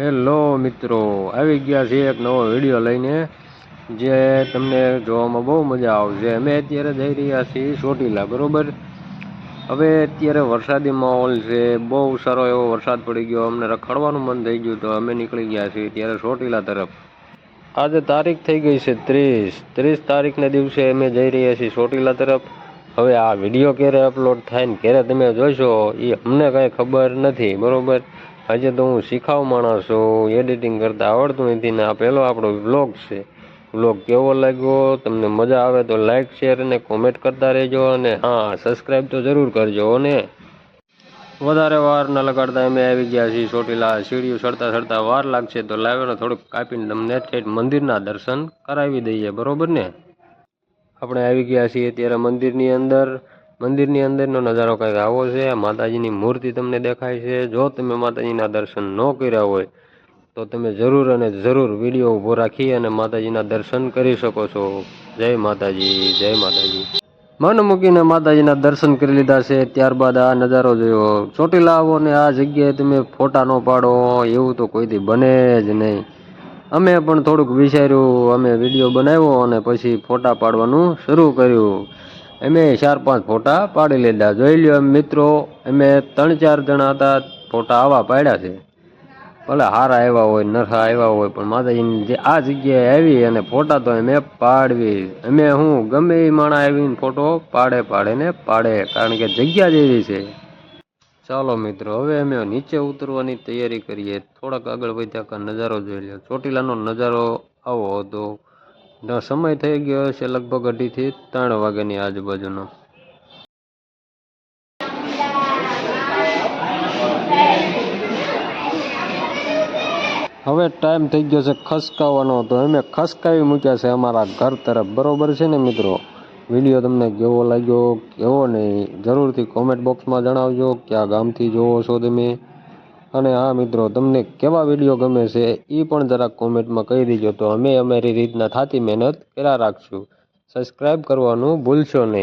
Hello મિત્રો, આવી ગયા છે એક નવો વીડિયો લઈને, જે તમને જોવામાં બહુ મજા આવશે. અમે અત્યારે જઈ રહ્યા છીએ ચોટીલા, બરાબર? હવે અત્યારે વરસાદી માહોલ છે, બહુ સારો એવો વરસાદ પડી ગયો. અમને રખડવાનું મન થઈ ગયું તો અમે નીકળી ગયા છીએ ત્યારે ચોટીલા તરફ. આજે તારીખ થઈ ગઈ છે ત્રીસ. ત્રીસ તારીખના દિવસે અમે જઈ રહ્યા છીએ ચોટીલા તરફ. હવે આ વીડિયો ક્યારે અપલોડ થાય ને ક્યારે તમે જોશો એ અમને કાંઈ ખબર નથી, બરોબર? આજે તો હું શીખાવ માણસ એડિટિંગ કરતા આવડતું નથી ને આ પહેલો આપણો વ્લોગ છે. વ્લોગ કેવો લાગ્યો? તમને મજા આવે તો લાઇક શેર અને કોમેન્ટ કરતા રહેજો અને હા સબસ્ક્રાઈબ તો જરૂર કરજો અને વધારે વાર ન લગાડતા અમે આવી ગયા છીએ ચોટીલા સીડીઓ ચડતા ચડતા વાર લાગશે તો લાવ્યો થોડુંક કાપીને તમને ઠેઠ મંદિરના દર્શન કરાવી દઈએ, બરોબર ને? આપણે આવી ગયા છીએ અત્યારે મંદિરની અંદર. મંદિરની અંદરનો નજારો કંઈક આવો છે. માતાજીની મૂર્તિ તમને દેખાય છે. જો તમે માતાજીના દર્શન ન કર્યા હોય, તો તમે જરૂર અને જરૂર વીડિયો ઊભો રાખી અને માતાજીના દર્શન કરી શકો છો. જય માતાજી જય માતાજી. મન મૂકીને માતાજીના દર્શન કરી લીધા છે. ત્યારબાદ આ નજારો જોયો. ચોટીલા આવો ને આ જગ્યાએ તમે ફોટા ન પાડો, એવું તો કોઈથી બને જ નહીં. અમે પણ થોડુંક વિચાર્યું, અમે વીડિયો બનાવ્યો અને પછી ફોટા પાડવાનું શરૂ કર્યું. અમે ચાર પાંચ ફોટા પાડી લીધા. જોઈ લ્યો એમ મિત્રો અમે ત્રણ ચાર જણા હતા, ફોટા આવા પાડ્યા છે. ભલે હારા આવ્યા હોય નરસા આવ્યા હોય, પણ માતાજીની જે આ જગ્યાએ આવી અને ફોટા તો અમે પાડવી. અમે હું ગમે એ માણા આવીને ફોટો પાડે પાડે ને પાડે, કારણ કે જગ્યા જ એવી છે. ચાલો મિત્રો, હવે અમે નીચે ઉતરવાની તૈયારી કરીએ. થોડાક આગળ વધ્યા નજારો જોઈ લો ચોટીલાનો નજારો આવો હતો. સમય થઈ ગયો છે લગભગ અઢીથી ત્રણ વાગ્યાની આજુબાજુનો. હવે ટાઈમ થઈ ગયો છે ખસકાવાનો. તો અમે ખસકાવી મૂક્યા છે અમારા ઘર તરફ. બરોબર છે ને મિત્રો? વીડિયો તમને કેવો લાગ્યો, કેવો નહીં? જરૂરથી કોમેન્ટ બોક્સમાં જણાવજો. કયા ગામથી જોવો છો તમે? અને હા મિત્રો, તમને કેવા વીડિયો ગમે છે એ પણ જરાક કોમેન્ટમાં કહી દેજો. તો અમે અમારી રીતના થાતી મહેનત કર્યા રાખશું. સબસ્ક્રાઈબ કરવાનું ભૂલશો નહીં.